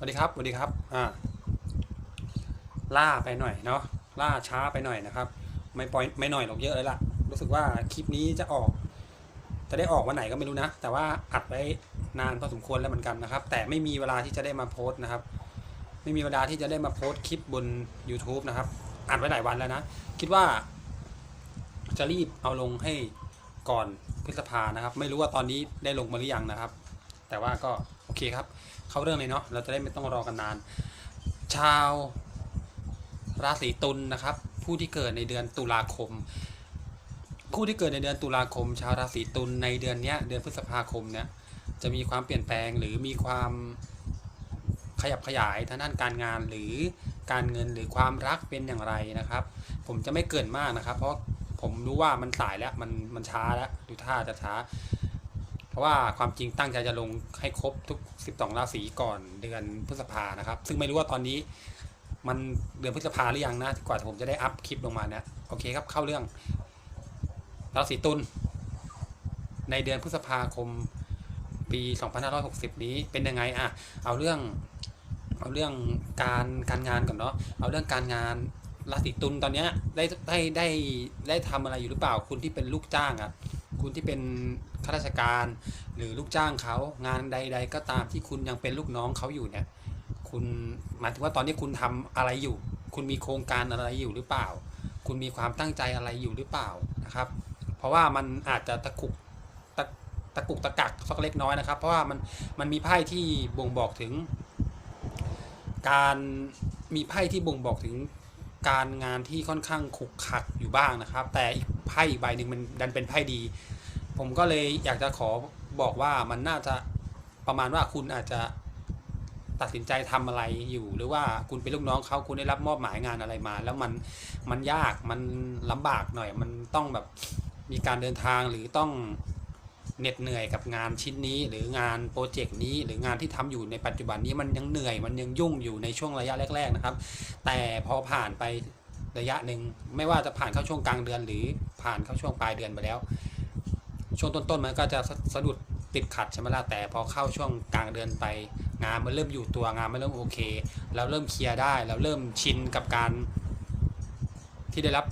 สวัสดีครับสวัสดีครับอ่าล่าไปหน่อยเนาะล่าช้าไปหน่อยนะครับ ไม่ปล่อยไม่หน่อยหรอกเยอะเลยล่ะ รู้สึกว่าคลิปนี้จะออก จะได้ออกวันไหนก็ไม่รู้นะ แต่ว่าอัดไว้นานพอสมควรแล้วเหมือนกันนะครับ แต่ไม่มีเวลาที่จะได้มาโพสต์นะครับ ไม่มีเวลาที่จะได้มาโพสต์คลิปบน YouTube นะครับ อัดไว้หลายวันแล้วนะ คิดว่า จะรีบเอาลงให้ก่อนพฤษภานะครับ ไม่รู้ว่าตอนนี้ได้ลงมาหรือยังนะครับ แต่ว่าก็ เคครับ เข้าเรื่องเลยเนาะเราจะได้ไม่ต้องรอกันนาน ชาวราศีตุลนะครับ ผู้ที่เกิดในเดือนตุลาคม ผู้ที่เกิดในเดือนตุลาคม ชาวราศีตุลในเดือนเนี้ยเดือนพฤษภาคมเนี่ยจะมีความเปลี่ยนแปลงหรือมีความขยับขยายทางด้านการงานหรือการเงินหรือความรักเป็นอย่างไรนะครับ ผมจะไม่เกินมากนะครับ เพราะผมรู้ว่ามันสายแล้วมันมันช้าแล้วดูท่าจะช้า ราะว่าความจริงตั้งใจจะลงให้ครบทุก 12 ราศีก่อนเดือนพฤษภานะครับ ซึ่งไม่รู้ว่าตอนนี้มันเดือนพฤษภาหรือยังนะกว่าผมจะได้อัพคลิปลงมาเนี่ยโอเคครับเข้าเรื่อง ราศีตุลในเดือนพฤษภาคมปี 2560 นี้เป็นยังไงอะเอาเรื่องเอาเรื่องการการงานก่อนเนาะเอาเรื่องการงานราศีตุลตอนเนี้ยได้ได้ได้ได้ทำอะไรอยู่หรือเปล่าคุณที่เป็นลูกจ้างอะ คุณที่เป็นข้าราชการหรือลูกจ้างเขางานใด ๆ ก็ตามที่คุณยังเป็นลูกน้องเขาอยู่เนี่ย คุณหมายถึงว่าตอนนี้คุณทำอะไรอยู่ คุณมีโครงการอะไรอยู่หรือเปล่า คุณมีความตั้งใจอะไรอยู่หรือเปล่านะครับ เพราะว่ามันอาจจะตะกุกตะตะกุกตะกักสักเล็กน้อยนะครับ เพราะว่ามันมันมีไพ่ที่บ่งบอกถึง การมีไพ่ที่บ่งบอกถึงการงานที่ค่อนข้างขุกขักอยู่บ้างนะครับ แต่อีก ไพ่อีกใบหนึ่งมันดันเป็นไพ่ดี ผมก็เลยอยากจะขอบอกว่ามันน่าจะประมาณว่าคุณอาจจะตัดสินใจทำอะไรอยู่ หรือว่าคุณเป็นลูกน้องเขาคุณได้รับมอบหมายงานอะไรมา แล้วมันมันยากมันลำบากหน่อย มันต้องแบบมีการเดินทางหรือต้องเหน็ดเหนื่อยกับงานชิ้นนี้ หรืองานโปรเจกต์นี้ หรืองานที่ทำอยู่ในปัจจุบันนี้มันยังเหนื่อยมันยังยุ่งอยู่ในช่วงระยะแรก ๆนะครับ แต่พอผ่านไป ระยะหนึ่งไม่ว่าจะผ่านเข้าช่วงกลางเดือนหรือผ่านเข้าช่วงปลายเดือนไปแล้ว ช่วงต้นๆมันก็จะสะดุดติดขัดใช่ไหมล่ะแต่พอเข้าช่วงกลางเดือนไป งานมันเริ่มอยู่ตัวงานมันเริ่มโอเค เราเริ่มเคลียร์ได้เราเริ่มชินกับการ ที่ได้รับ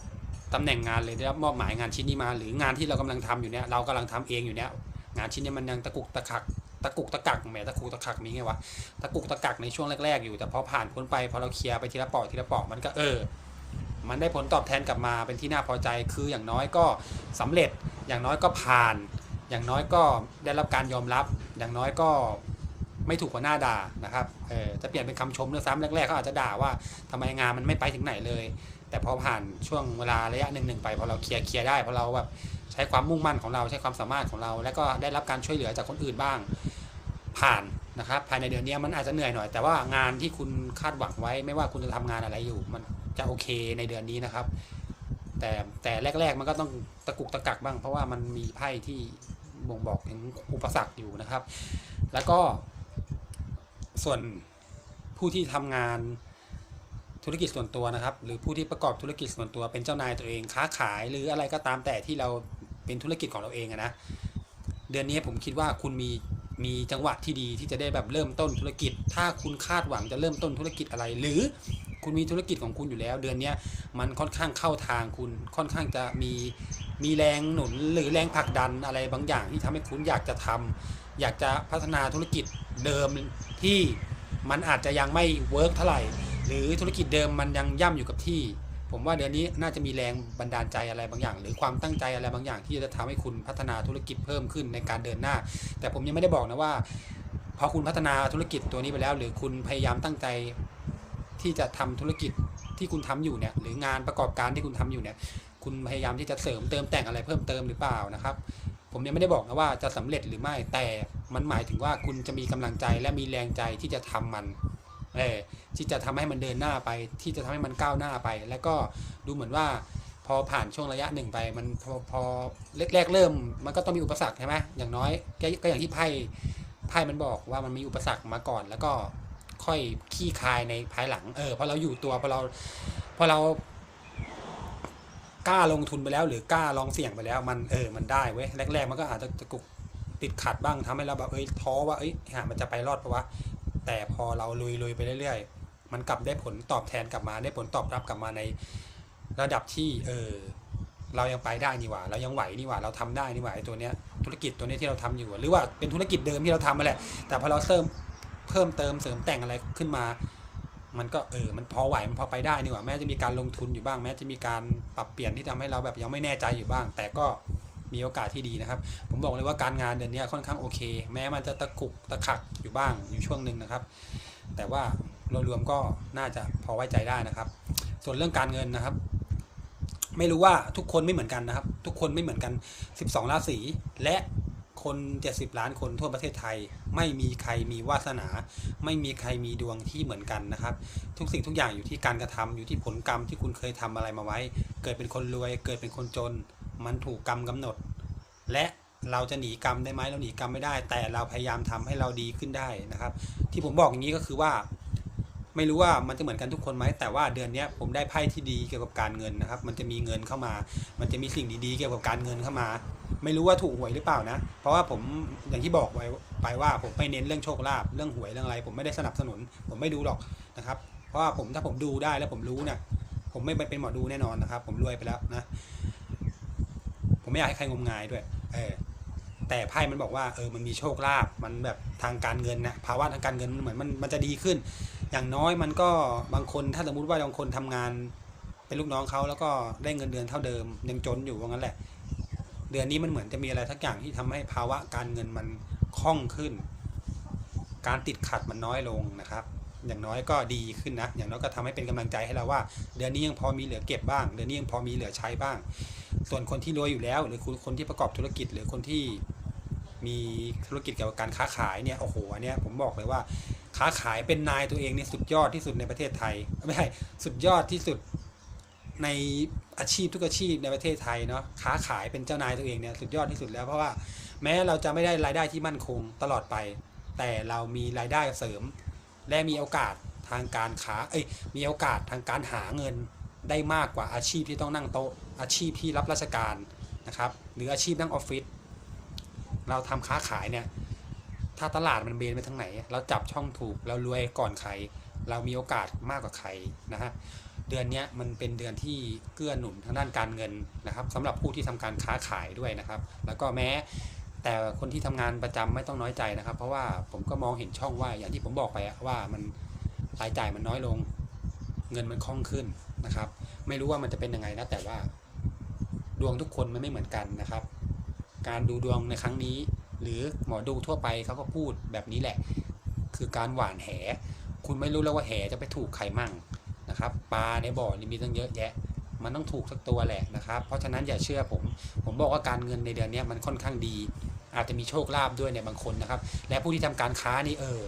ตำแหน่งงานเลยได้รับมอบหมายงานชิ้นนี้มา หรืองานที่เรากำลังทำอยู่เนี่ยเรากำลังทำเองอยู่เนี่ยงานชิ้นนี้มันยังตะกุกตะกักตะกุกตะกักแหมตะกุกตะกักมีไงวะตะกุกตะกักในช่วงแรก ๆ อยู่แต่พอผ่านพ้นไปพอเราเคลียร์ไปทีละปอกทีละปอกมันก็เออ มันได้ผลตอบแทนกลับมาเป็นที่น่าพอใจ คืออย่างน้อยก็สำเร็จ อย่างน้อยก็ผ่าน อย่างน้อยก็ได้รับการยอมรับ อย่างน้อยก็ไม่ถูกหัวหน้าด่านะครับเออจะเปลี่ยนเป็นคำชมด้วยซ้ำแรกๆเขาอาจจะด่าว่าทำไมงานมันไม่ไปถึงไหนเลย แต่พอผ่านช่วงเวลาระยะหนึ่งๆไปพอเราเคลียร์เคลียร์ได้พอเราแบบใช้ความมุ่งมั่นของเราใช้ความสามารถของเรา แล้วก็ได้รับการช่วยเหลือจากคนอื่นบ้าง ผ่านนะครับ ภายในเดือนนี้มันอาจจะเหนื่อยหน่อย แต่ว่างานที่คุณคาดหวังไว้ ไม่ว่าคุณจะทำงานอะไรอยู่มัน จะโอเคในเดือนนี้นะครับ แต่แต่แรก ๆ มันก็ต้องตะกุกตะกักบ้าง เพราะว่ามันมีไพ่ที่บ่งบอกถึงอุปสรรคอยู่นะครับ แล้วก็ส่วนผู้ที่ทำงานธุรกิจส่วนตัวนะครับ หรือผู้ที่ประกอบธุรกิจส่วนตัวเป็นเจ้านายตัวเองค้าขายหรืออะไรก็ตามแต่ที่เราเป็นธุรกิจของเราเองนะเดือนนี้ผมคิดว่าคุณมีมีจังหวะที่ดีที่จะได้แบบเริ่มต้นธุรกิจ ถ้าคุณคาดหวังจะเริ่มต้นธุรกิจอะไร หรือ คุณมีธุรกิจของคุณอยู่แล้ว เดือนนี้มันค่อนข้างเข้าทางคุณค่อนข้างจะมีมีแรงหนุนหรือแรงผลักดันอะไรบางอย่างที่ทำให้คุณอยากจะทำอยากจะพัฒนาธุรกิจเดิมที่มันอาจจะยังไม่เวิร์กเท่าไหร่ หรือธุรกิจเดิมมันยังย่ำอยู่กับที่ ผมว่าเดือนนี้น่าจะมีแรงบันดาลใจอะไรบางอย่าง หรือความตั้งใจอะไรบางอย่าง ที่จะทำให้คุณพัฒนาธุรกิจเพิ่มขึ้นในการเดินหน้า แต่ผมยังไม่ได้บอกนะว่าพอคุณพัฒนาธุรกิจตัวนี้ไปแล้ว หรือคุณพยายามตั้งใจ ที่จะทำธุรกิจที่คุณทำอยู่เนี่ยหรืองานประกอบการที่คุณทำอยู่เนี่ยคุณพยายามที่จะเสริมเติมแต่งอะไรเพิ่มเติมหรือเปล่านะครับ ผมยังไม่ได้บอกนะว่าจะสำเร็จหรือไม่แต่มันหมายถึงว่าคุณจะมีกำลังใจและมีแรงใจที่จะทำมันเออที่จะทำให้มันเดินหน้าไป ที่จะทำให้มันก้าวหน้าไป แล้วก็ดูเหมือนว่าพอผ่านช่วงระยะหนึ่งไป มันพอพอแรกๆเริ่ม มันก็ต้องมีอุปสรรคใช่ไหมอย่างน้อยก็อย่างที่ไพ่ไพ่มันบอกว่ามันมีอุปสรรคมาก่อน แล้วก็ ค่อยขี้คายในภายหลัง เออพอเราอยู่ตัวพอเราพอเรากล้าลงทุนไปแล้ว หรือกล้าลองเสี่ยงไปแล้ว มันเออมันได้เว้ยแรกๆมันก็อาจจะตะกุกติดขัดบ้างทำให้เราแบบเอ้ยท้อว่าเอ้ยหามันจะไปรอดปะวะแต่พอเราลุยลุยไปเรื่อยๆ มันกลับได้ผลตอบแทนกลับมาได้ผลตอบรับกลับมาในระดับที่เออเรายังไปได้นี่หว่า เรายังไหวนี่หว่า เราทำได้นี่หว่าไอ้ตัวเนี้ยธุรกิจตัวเนี้ยที่เราทำอยู่ หรือว่าเป็นธุรกิจเดิมที่เราทำมาแหละ แต่พอเราเสริม เพิ่มเติมเสริมแต่งอะไรขึ้นมา มันก็เออ มันพอไหว มันพอไปได้นี่หว่า แม้จะมีการลงทุนอยู่บ้าง แม้จะมีการปรับเปลี่ยนที่ทำให้เราแบบยังไม่แน่ใจอยู่บ้าง แต่ก็มีโอกาสที่ดีนะครับ ผมบอกเลยว่าการงานเดือนนี้ค่อนข้างโอเค แม้มันจะตะกุกตะขักอยู่บ้างอยู่ช่วงหนึ่งนะครับ แต่ว่าโดยรวมก็น่าจะพอไว้ใจได้นะครับ ส่วนเรื่องการเงินนะครับ ไม่รู้ว่าทุกคนไม่เหมือนกันนะครับ ทุกคนไม่เหมือนกัน 12 ราศีและ คน 70 ล้านคนทั่วประเทศไทย ไม่มีใครมีวาสนา ไม่มีใครมีดวงที่เหมือนกันนะครับ ทุกสิ่งทุกอย่างอยู่ที่การกระทำอยู่ที่ผลกรรมที่คุณเคยทำอะไรมาไว้ เกิดเป็นคนรวย เกิดเป็นคนจน มันถูกกรรมกำหนด และเราจะหนีกรรมได้ไหมเราหนีกรรมไม่ได้ แต่เราพยายามทำให้เราดีขึ้นได้นะครับ ที่ผมบอกอย่างนี้ก็คือว่า ไม่รู้ว่ามันจะเหมือนกันทุกคนไหมแต่ว่าเดือนนี้ผมได้ไพ่ที่ดีเกี่ยวกับการเงินนะครับ มันจะมีเงินเข้ามา มันจะมีสิ่งดีๆ เกี่ยวกับการเงินเข้ามา ไม่รู้ว่าถูกหวยหรือเปล่านะ เพราะว่าผมอย่างที่บอกไว้ไปว่าผมไม่เน้นเรื่องโชคลาภเรื่องหวยเรื่องอะไร ผมไม่ได้สนับสนุน ผมไม่ดูหรอกนะครับ เพราะว่าผมถ้าผมดูได้แล้วผมรู้เนี่ยผมไม่ไปเป็นหมอดูแน่นอนนะครับ ผมรวยไปแล้วนะ ผมไม่อยากให้ใครงมงายด้วย เออแต่ไพ่มันบอกว่าเออมันมีโชคลาภมันแบบทางการเงินนะภาวะทางการเงินเหมือนมันมันจะดีขึ้น อย่างน้อยมันก็บางคนถ้าสมมติว่าบางคนทำงานเป็นลูกน้องเขาแล้วก็ได้เงินเดือนเท่าเดิม ยังจนอยู่ว่างั้นแหละ เดือนนี้มันเหมือนจะมีอะไรทักอย่างที่ทำให้ภาวะการเงินมันคล่องขึ้น การติดขัดมันน้อยลงนะครับ อย่างน้อยก็ดีขึ้นนะ อย่างน้อยก็ทำให้เป็นกำลังใจให้เราว่า เดือนนี้ยังพอมีเหลือเก็บบ้าง เดือนนี้ยังพอมีเหลือใช้บ้าง ส่วนคนที่รวยอยู่แล้ว หรือคนที่ประกอบธุรกิจ หรือคนที่มีธุรกิจเกี่ยวกับการค้าขายเนี่ยโอ้โหอันเนี้ยผมบอกเลยว่าค้าขายเป็นนายตัวเองเนี่ยสุดยอดที่สุดในประเทศไทยไม่ใช่สุดยอดที่สุดใน อาชีพทุกอาชีพในประเทศไทยเนาะค้าขายเป็นเจ้านายตัวเองเนี่ยสุดยอดที่สุดแล้วเพราะว่าแม้เราจะไม่ได้รายได้ที่มั่นคงตลอดไป แต่เรามีรายได้เสริม และมีโอกาสทางการค้าเอ้ยมีโอกาสทางการหาเงินได้มากกว่าอาชีพที่ต้องนั่งโต๊ะอาชีพที่รับราชการนะครับหรืออาชีพนั่งออฟฟิศเราทำค้าขายเนี่ยถ้าตลาดมันเบนไปทางไหน เราจับช่องถูกเรารวยก่อนใคร เรามีโอกาสมากกว่าใครนะฮะ เดือนนี้มันเป็นเดือนที่เกื้อหนุนทางด้านการเงินนะครับสำหรับผู้ที่ทำการค้าขายด้วยนะครับ แล้วก็แม้แต่คนที่ทำงานประจำไม่ต้องน้อยใจนะครับ เพราะว่าผมก็มองเห็นช่องว่าอย่างที่ผมบอกไปว่ามันรายจ่ายมันน้อยลง เงินมันคล่องขึ้นนะครับ ไม่รู้ว่ามันจะเป็นยังไงนะแต่ว่า ดวงทุกคนมันไม่เหมือนกันนะครับ การดูดวงในครั้งนี้ หรือหมอดูทั่วไปเขาก็พูดแบบนี้แหละ คือการหว่านแห คุณไม่รู้แล้วว่าแหจะไปถูกใครมั่ง นะครับปลาในบ่อนี่มีตั้งเยอะแยะ มันต้องถูกสักตัวแหละนะครับ เพราะฉะนั้นอย่าเชื่อผม ผมบอกว่าการเงินในเดือนนี้มันค่อนข้างดี อาจจะมีโชคลาภด้วยในบางคนนะครับ และผู้ที่ทำการค้านี่เออ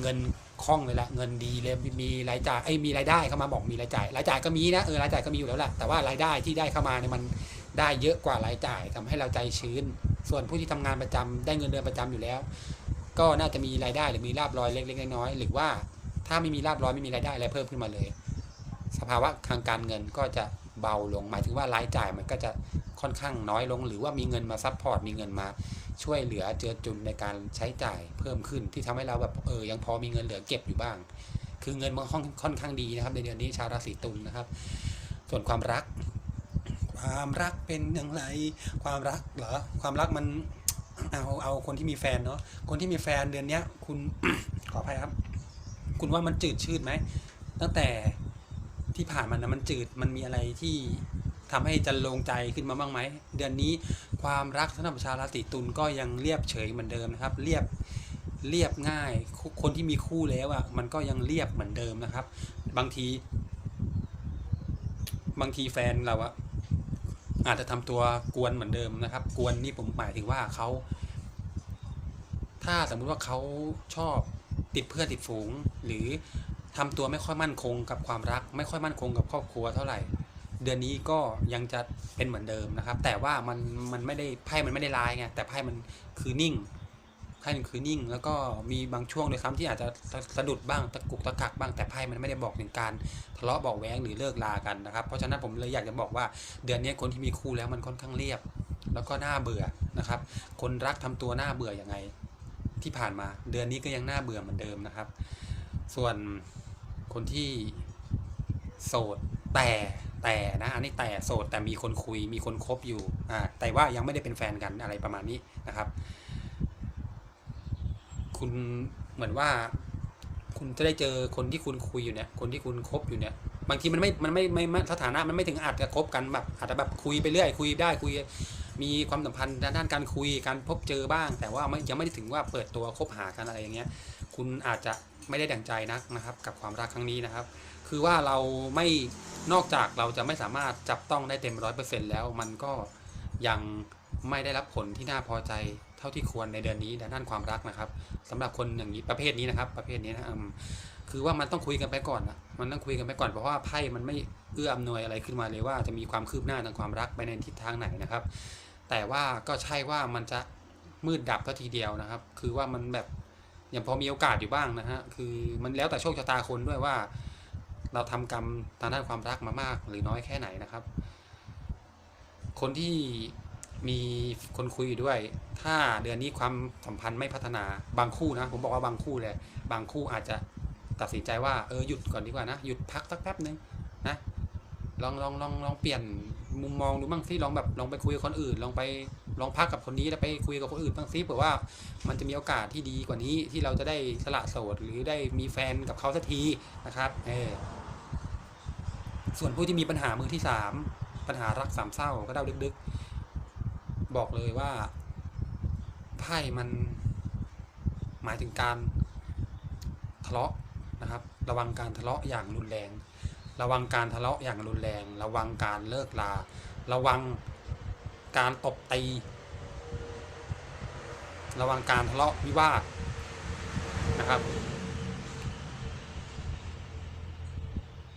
เงินคล่องเลยละเงินดีเลยมีรายจ่ายไอ้ยมีรายได้เข้ามาบอกมีรายจ่าย รายจ่ายก็มีนะเออรายจ่ายก็มีอยู่แล้วแหละแต่ว่ารายได้ที่ได้เข้ามาเนี่ยมันได้เยอะกว่ารายจ่ายทำให้เราใจชื้น ส่วนผู้ที่ทำงานประจำได้เงินเดือนประจำอยู่แล้ว ก็น่าจะมีรายได้หรือมีลาบลอยเล็กๆน้อยๆหรือว่าถ้าไม่มีลาบลอยไม่มีรายได้อะไรเพิ่มขึ้นมาเลย สภาวะทางการเงินก็จะเบาลง หมายถึงว่ารายจ่ายมันก็จะค่อนข้างน้อยลง หรือว่ามีเงินมาซัพพอร์ตมีเงินมาช่วยเหลือเจือจุนในการใช้จ่ายเพิ่มขึ้นที่ทำให้เราแบบเออยังพอมีเงินเหลือเก็บอยู่บ้าง คือเงินมันค่อนค่อนข้างดีนะครับในเดือนนี้ชาวราศีตุลนะครับ ส่วนความรัก ความรักเป็นอย่างไร ความรักเหรอความรักมันเอาเอาคนที่มีแฟนเนาะคนที่มีแฟนเดือนเนี้ย คุณขออภัยครับ คุณว่ามันจืดชืดไหมตั้งแต่ ที่ผ่านมานะมันจืดมันมีอะไรที่ทำให้จันลงใจขึ้นมาบ้างไหมเดือนนี้ความรักสำหรับชาวราศีตุลก็ยังเรียบเฉยเหมือนเดิมนะครับ เรียบเรียบง่าย คนที่มีคู่แล้วอะ่ะมันก็ยังเรียบเหมือนเดิมนะครับ บางที บางทีแฟนเราอะอาจจะทำตัวกวนเหมือนเดิมนะครับ กวนนี่ผมหมายถึงว่าเขาถ้าสมมุติว่าเขาชอบติดเพื่อนติดฝูง หรือ ทำตัวไม่ค่อยมั่นคงกับความรัก ไม่ค่อยมั่นคงกับครอบครัวเท่าไหร่ เดือนนี้ก็ยังจะเป็นเหมือนเดิมนะครับ แต่ว่ามันมันไม่ได้ไพ่มันไม่ได้ร้ายไงแต่ไพ่มันคือนิ่งไพ่มันคือนิ่ง แล้วก็มีบางช่วงเลยครับที่อาจจะสะดุดบ้างตะกุกตะกักบ้างแต่ไพ่มันไม่ได้บอกถึงการทะเลาะเบาะแว้งหรือเลิกลากันนะครับเพราะฉะนั้นผมเลยอยากจะบอกว่า เดือนนี้คนที่มีคู่แล้วมันค่อนข้างเรียบ แล้วก็น่าเบื่อนะครับ คนรักทำตัวน่าเบื่อยังไงที่ผ่านมา เดือนนี้ก็ยังน่าเบื่อเหมือนเดิมนะครับ ส่วน คนที่โสดแต่แต่นะอันนี้แต่โสดแต่มีคนคุยมีคนคบอยู่อ่าแต่ว่ายังไม่ได้เป็นแฟนกันอะไรประมาณนี้นะครับ คุณเหมือนว่า คุณจะได้เจอคนที่คุณคุยอยู่เนี่ย คนที่คุณคบอยู่เนี่ย บางทีมันไม่มันไม่ไม่สถานะมันไม่ถึงอาจจะคบกันแบบอาจจะแบบคุยไปเรื่อยคุยได้คุย มีความสัมพันธ์ด้านการคุยการพบเจอบ้าง แต่ว่าไม่ยังไม่ได้ถึงว่าเปิดตัวคบหากันอะไรอย่างเงี้ย คุณอาจจะไม่ได้ดั่งใจนักนะครับ กับความรักครั้งนี้นะครับ คือว่าเราไม่นอกจากเราจะไม่สามารถจับต้องได้เต็มร้อยเปอร์เซ็นต์แล้วมันก็ยังไม่ได้รับผลที่น่าพอใจเท่าที่ควรในเดือนนี้ด้านความรักนะครับสำหรับคนอย่างนี้ประเภทนี้นะครับ ประเภทนี้นะคือว่ามันต้องคุยกันไปก่อนนะมันต้องคุยกันไปก่อนเพราะว่าไพ่มันไม่เอื้ออำนวยอะไรขึ้นมาเลยว่าจะมีความคืบหน้าทางความรักไปในทิศทางไหนนะครับ แต่ว่าก็ใช่ว่ามันจะมืดดับเท่าทีเดียวนะครับ คือว่ามันแบบ ยังพอมีโอกาสอยู่บ้างนะฮะคือมันแล้วแต่โชคชะตาคนด้วยว่า เราทำกรรมทางด้านความรักมามาก หรือน้อยแค่ไหนนะครับ คนที่มีคนคุยอยู่ด้วย ถ้าเดือนนี้ความสัมพันธ์ไม่พัฒนาบางคู่นะผมบอกว่าบางคู่เลยบางคู่อาจจะตัดสินใจว่าเออหยุดก่อนดีกว่านะหยุดพักสักแป๊บนึงนะลองลองลองลองเปลี่ยนมุมมองดูบ้างสิลองแบบลองไปคุยกับคนอื่นลองไป ลองพักกับคนนี้แล้วไปคุยกับคนอื่นบ้างสิเผื่อว่ามันจะมีโอกาสที่ดีกว่านี้ที่เราจะได้สละโสดหรือได้มีแฟนกับเขาสักทีนะครับเออส่วนผู้ที่มีปัญหามือที่สามปัญหารักสามเศร้าก็เดาดึกๆ บอกเลยว่าไพ่มันหมายถึงการทะเลาะนะครับ ระวังการทะเลาะอย่างรุนแรง ระวังการทะเลาะอย่างรุนแรง ระวังการเลิกลา ระวัง การตบตี ระวังการทะเลาะวิวาทนะครับ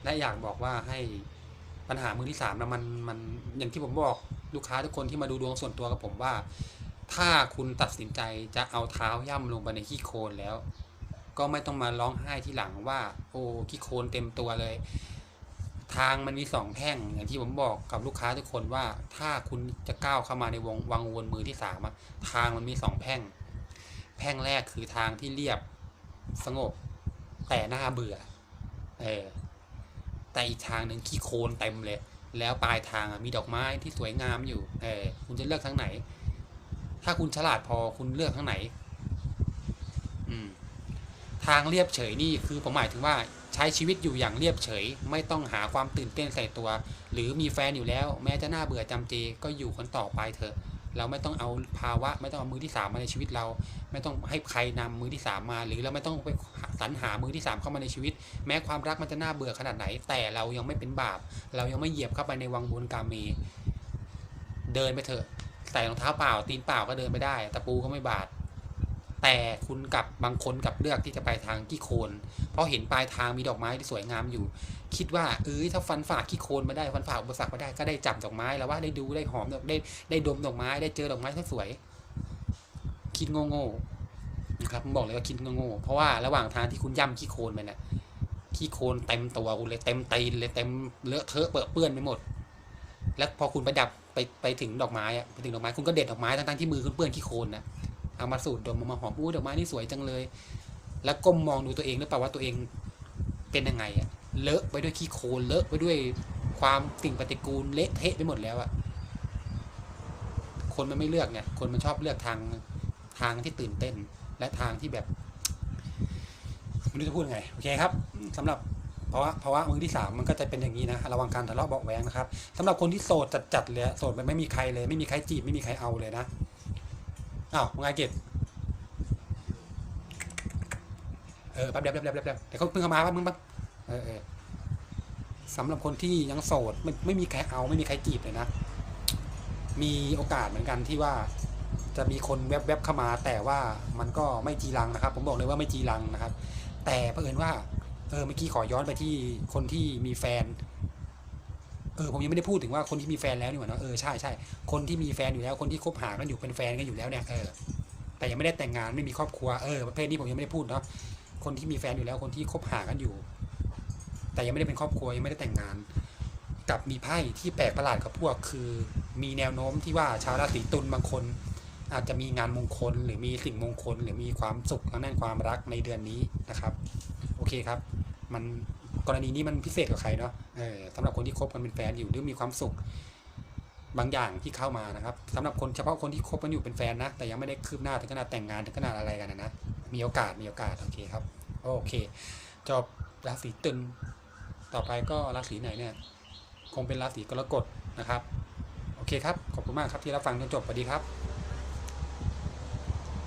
และอยากบอกว่าให้ปัญหามือที่สามนะมันมันอย่างที่ผมบอกลูกค้าทุกคนที่มาดูดวงส่วนตัวกับผมว่า ถ้าคุณตัดสินใจจะเอาเท้าย่ำลงไปในขี้โคลนแล้ว ก็ไม่ต้องมาร้องไห้ที่หลังว่า โอ้ขี้โคลนเต็มตัวเลย ทางมันมีสองแพ่งอย่างที่ผมบอกกับลูกค้าทุกคนว่าถ้าคุณจะก้าวเข้ามาในวงวังวนมือที่สามอะทางมันมีสองแพ่ง แพ่งแรกคือทางที่เรียบสงบ แต่น่าเบื่อเออแต่อีกทางหนึ่งขี้โคลนเต็มเลย แล้วปลายทางมีดอกไม้ที่สวยงามอยู่เออคุณจะเลือกทางไหน ถ้าคุณฉลาดพอคุณเลือกทางไหน อืมทางเรียบเฉยนี่คือผมหมายถึงว่า ใช้ชีวิตอยู่อย่างเรียบเฉย ไม่ต้องหาความตื่นเต้นใส่ตัว หรือมีแฟนอยู่แล้ว แม้จะน่าเบื่อจำเจก็อยู่คนต่อไปเถอะ เราไม่ต้องเอาภาวะ ไม่ต้องเอามือที่สามมาในชีวิตเรา ไม่ต้องให้ใครนำมือที่สามมา หรือเราไม่ต้องไปสรรหามือที่สามเข้ามาในชีวิต แม้ความรักมันจะน่าเบื่อขนาดไหน แต่เรายังไม่เป็นบาป เรายังไม่เหยียบเข้าไปในวังวนกาเมเดินไปเถอะใส่รองเท้าเปล่าตีนเปล่าก็เดินไม่ได้ ตะปูก็ไม่บาด แต่คุณกับบางคนกับเลือกที่จะไปทางขี้โคลนเพราะเห็นปลายทางมีดอกไม้ที่สวยงามอยู่ คิดว่าเอ้ยถ้าฟันฝ่าขี้โคลนมาได้ฟันฝ่าอุปสรรคมาได้ก็ได้จับดอกไม้แล้วว่าได้ดูได้หอมได้ได้ดมดอกไม้ได้เจอดอกไม้สวยคิดโง่ๆนะครับผมบอกเลยว่าคิดโง่ๆเพราะว่าระหว่างทางที่คุณย่ำขี้โคลนไปน่ะขี้โคลนเต็มตัวคุณเลยเต็มตีนเลยเต็มเลอะเทอะเปื้อเปื้อนไปหมด แล้วพอคุณไปดับไปไปถึงดอกไม้อะไปถึงดอกไม้คุณก็เด็ดดอกไม้ทั้งๆที่มือคุณเปื้อนขี้โคลนนะ เอามาสูดดมเอามาหอมอู้ดอกไม้นี่สวยจังเลย แล้วก้มมองดูตัวเองหรือเปล่าว่าตัวเองเป็นยังไงอะเลอะไปด้วยขี้โคลนเลอะไปด้วยความสิ่งปฏิกูลเละเทะไปหมดแล้วอะคนมันไม่เลือกไงคนมันชอบเลือกทางทางที่ตื่นเต้น และทางที่แบบไม่รู้จะพูดไงโอเคครับสำหรับเพราะว่าเพราะว่ามือที่สามมันก็จะเป็นอย่างนี้นะระวังการทะเลาะเบาะแวงนะครับสำหรับคนที่โสดจัดๆเลยโสดแบบไม่มีใครเลย ไม่มีใครจีบไม่มีใครเอาเลยนะ อ้าวมึงไงเกดเออแป๊บเดียวแป๊บเดียวแป๊บเดียวเดียวเขาเพิ่งเข้ามาป๊บมึงป๊บเออเออสำหรับคนที่ยังโสดไม่ไม่มีใครเอาไม่มีใครจีบเลยนะ มีโอกาสเหมือนกันที่ว่าจะมีคนแวบๆเข้ามา แต่ว่ามันก็ไม่จีรังนะครับ ผมบอกเลยว่าไม่จีรังนะครับ แต่เผอิญว่าเออเมื่อกี้ขอย้อนไปที่คนที่มีแฟน เออผมยังไม่ได้พูดถึงว่าคนที่มีแฟนแล้วนี่หว่าเนาะเออใช่ใช่คนที่มีแฟนอยู่แล้วคนที่คบหากันอยู่เป็นแฟนกันอยู่แล้วเนี่ยเออแต่ยังไม่ได้แต่งงานไม่มีครอบครัวเออประเภทนี้ผมยังไม่ได้พูดเนาะคนที่มีแฟนอยู่แล้วคนที่คบหากันอยู่ แต่ยังไม่ได้เป็นครอบครัวยังไม่ได้แต่งงาน กับมีไพ่ที่แปลกประหลาดกับพวกคือ มีแนวโน้มที่ว่าชาวราศีตุลบางคน อาจจะมีงานมงคล หรือมีสิ่งมงคล หรือมีความสุขทางด้านความรักในเดือนนี้นะครับ โอเคครับ มัน กรณีนี้มันพิเศษกับใครเนาะสำหรับคนที่คบกันเป็นแฟนอยู่หรือมีความสุขบางอย่างที่เข้ามานะครับสำหรับคนเฉพาะคนที่คบกันอยู่เป็นแฟนนะ แต่ยังไม่ได้คืบหน้าถึงขนาดแต่งงานถึงขนาดอะไรกันนะนะ มีโอกาสมีโอกาสโอเคครับ โอเค จบราศีตุลต่อไปก็ราศีไหนเนี่ย คงเป็นราศีกรกฎนะครับ โอเคครับ ขอบคุณมากครับที่รับฟังจนจบสวัสดีครับ